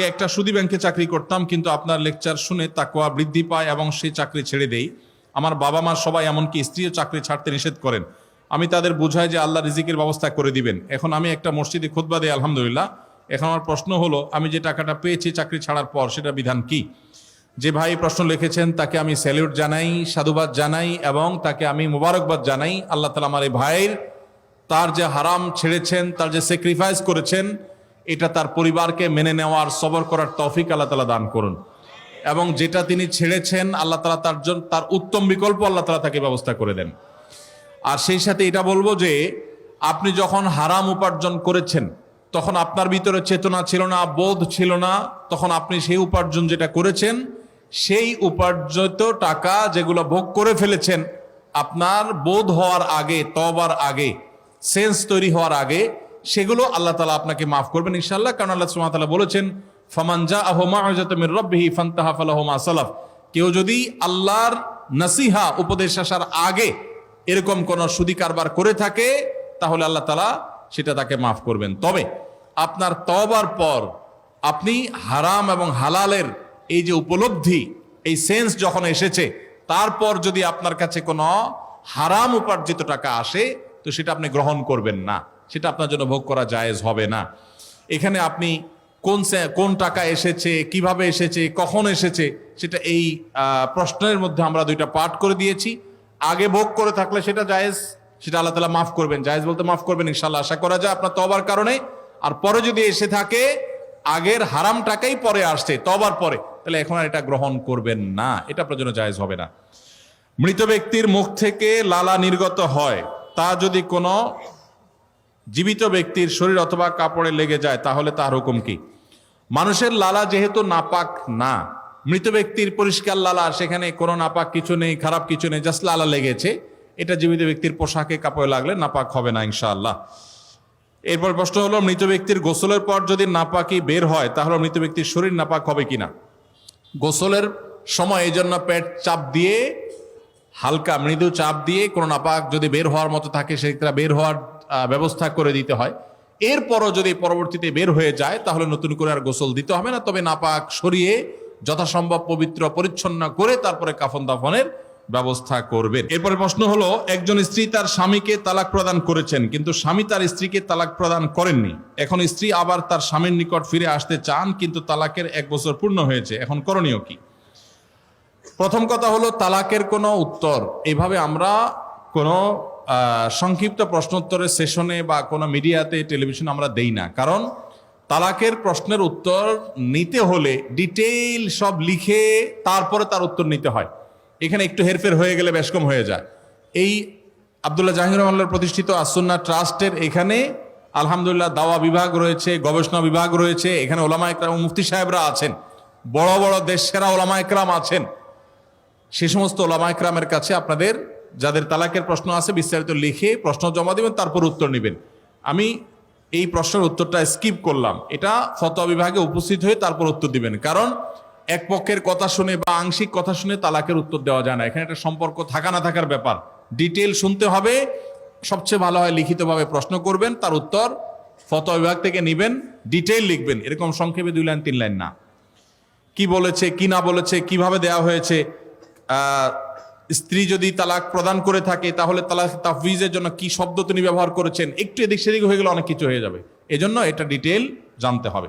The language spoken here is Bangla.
আগে একটা সুদী ব্যাংকে চাকরি করতাম, কিন্তু আপনার লেকচার শুনে তাকোয়া বৃদ্ধি পায় এবং সেই চাকরি ছেড়ে দেই। আমার বাবা মা সবাই এমনকি স্ত্রীও চাকরি ছাড়তে নিষেধ করেন। আমি তাদের বুঝাই যে আল্লাহ রিজিকের ব্যবস্থা করে দিবেন। এখন আমি একটা মসজিদে খুতবা দিই, আলহামদুলিল্লাহ। এখন আমার প্রশ্ন হলো, আমি যে টাকাটা পেয়েছি চাকরি ছাড়ার পর সেটা বিধান কি? যে ভাই প্রশ্ন লিখেছেন, তাকে আমি স্যালিউট জানাই, সাধুবাদ জানাই এবং তাকে আমি মুবারকবাদ জানাই। আল্লাহ তালা আমার এই ভাইয়ের, তার যে হারাম ছেড়েছেন, তার যে স্যাক্রিফাইস করেছেন এটা তার পরিবারকে মেনে নেওয়ার, সবর করার তৌফিক আল্লাহ তালা দান করুন। এবং যেটা তিনি ছেড়েছেন, আল্লাহ তালা তার জন্য তার উত্তম বিকল্প আল্লাহ তালা তাকে ব্যবস্থা করে দেন। আর সেই সাথে এটা বলব যে, আপনি যখন হারাম উপার্জন করেছেন, তখন আপনার ভিতরে চেতনা ছিল না, বোধ ছিল না, তখন আপনি সেই উপার্জন যেটা করেছেন, সেই উপার্জিত টাকা যেগুলো ভোগ করে ফেলেছেন, আপনার বোধ হওয়ার আগে তবার আগে, সেন্স তৈরি হওয়ার আগে সেগুলো আল্লাহ তালা আপনাকে মাফ করবেন ইনশাল্লাহ কারণ আল্লাহ তাআলা বলেছেন ফামানজা আহমা মির রাব্বিহি ফান্তাহা ফালাহুমা সালাফ। কেউ যদি আল্লাহর নাসিহা, উপদেশ আসার আগে এরকম কোন সুদি কারবার করে থাকে, তাহলে আল্লাহ তালা সেটা তাকে মাফ করবেন। তবে আপনার তবার পর আপনি হারাম এবং হালালের এই যে উপলব্ধি, এই সেন্স যখন এসেছে, তারপর যদি আপনার কাছে কোনো হারাম উপার্জিত টাকা আসে, তো সেটা আপনি গ্রহণ করবেন না। সেটা আপনার জন্য ভোগ করা জায়েজ হবে না। এখানে আপনি কোন কোন টাকা এসেছে, কীভাবে এসেছে, কখন এসেছে, সেটা এই প্রশ্নের মধ্যে আমরা দুইটা পাঠ করে দিয়েছি। আগে ভোগ করে থাকলে সেটা জায়েজ, সেটা আল্লাহ তালা মাফ করবেন। জায়েজ বলতে মাফ করবেন ইনশাল্লাহ আশা করা যায় আপনার তবার কারণে। আর পরে যদি এসে থাকে, আগের হারাম টাকাই পরে আসছে তবার পরে, তাহলে এখন আর এটা গ্রহণ করবেন না। এটা আপনার জন্য জায়েজ হবে না। মৃত ব্যক্তির মুখ থেকে লালা নির্গত হয়। তা যদি কোনো জীবিত ব্যক্তির শরীর অথবা কাপড়ে লেগে যায়, তাহলে তার হুকুম কি? মানুষের লালা যেহেতু নাপাক না, মৃত ব্যক্তির পরিষ্কার লালা, সেখানে কোনো নাপাক কিছু নেই, খারাপ কিছু নেই, জাস্ট লালা লেগেছে। এটা জীবিত ব্যক্তির পোশাকে কাপড়ে লাগলে নাপাক হবে না, ইনশাআল্লাহ। এরপর প্রশ্ন হলো, মৃত ব্যক্তির গোসলের পর যদি নাপাকি বের হয়, তাহলে মৃত ব্যক্তির শরীর নাপাক হবে কিনা? গোসলের সময় এই জন্য পেট চাপ দিয়ে, হালকা মৃদু চাপ দিয়ে কোনো নাপাক যদি বের হওয়ার মতো থাকে, সেটা বের হওয়ার ব্যবস্থা করে দিতে হয়। এরপরও যদি পরবর্তীতে বের হয়ে যায়, তাহলে নতুন করে আর গোসল দিতে হবে না। তবে নাপাক সরিয়ে যথাসম্ভব পবিত্র, পরিচ্ছন্ন করে তারপরে কাফন দাফনের ব্যবস্থা করবেন। এরপরে প্রশ্ন হলো, একজন স্ত্রী তার স্বামীকে তালাক প্রদান করেছেন, কিন্তু স্বামী তার স্ত্রীকে তালাক প্রদান করেননি। এখন স্ত্রী আবার তার স্বামীর নিকট ফিরে আসতে চান, কিন্তু তালাকের এক বছর পূর্ণ হয়েছে। এখন করণীয় কি? প্রথম কথা হলো, তালাকের কোনো উত্তর। এইভাবে আমরা কোনো সংক্ষিপ্ত প্রশ্নোত্তরের সেশনে বা কোনো মিডিয়াতে টেলিভিশন আমরা দেই না। কারণ তালাকের প্রশ্নের উত্তর নিতে হলে ডিটেইল সব লিখে তারপরে তার উত্তর নিতে হয়। এখানে একটু হেরফের হয়ে গেলে কম হয়ে যায়। এই আবদুল্লাহ জাহির রহমাল্লার প্রতিষ্ঠিত আসন্না ট্রাস্টের এখানে আলহামদুলিল্লাহ দাওয়া বিভাগ রয়েছে, গবেষণা বিভাগ রয়েছে, এখানে ওলামা একরাম মুফতি সাহেবরা আছেন। বড় বড় দেশ সেরা ওলামা একরাম আছেন। সে সমস্ত ওলামা একরামের কাছে আপনাদের যাদের তালাকের প্রশ্ন আছে বিস্তারিত লিখে প্রশ্ন জমা দিবেন, তারপর উত্তর নেবেন। আমি এই প্রশ্নের উত্তরটা স্কিপ করলাম। এটা ফতোয়া বিভাগে উপস্থিত হয়ে তারপর উত্তর দিবেন। কারণ এক পক্ষের কথা শুনে বা আংশিক কথা শুনে তালাকের উত্তর দেওয়া যায় না। এখানে একটা সম্পর্ক থাকা না থাকার ব্যাপার। ডিটেল শুনতে হবে। সবচেয়ে ভালো হয় লিখিতভাবে প্রশ্ন করবেন, তার উত্তর ফতোয়া বিভাগ থেকে নিবেন ডিটেইল লিখবেন। এরকম সংক্ষেপে দুই লাইন, তিন লাইন না। কি বলেছে, কি না বলেছে, কীভাবে দেয়া হয়েছে স্ত্রী যদি তালাক প্রদান করে থাকে, তাহলে তালাক তাফিজের জন্য কি শব্দ তিনি ব্যবহার করেছেন? একটু এদিক সেদিক হয়ে গেলে অনেক কিছু হয়ে যাবে। এজন্য এটা ডিটেল জানতে হবে।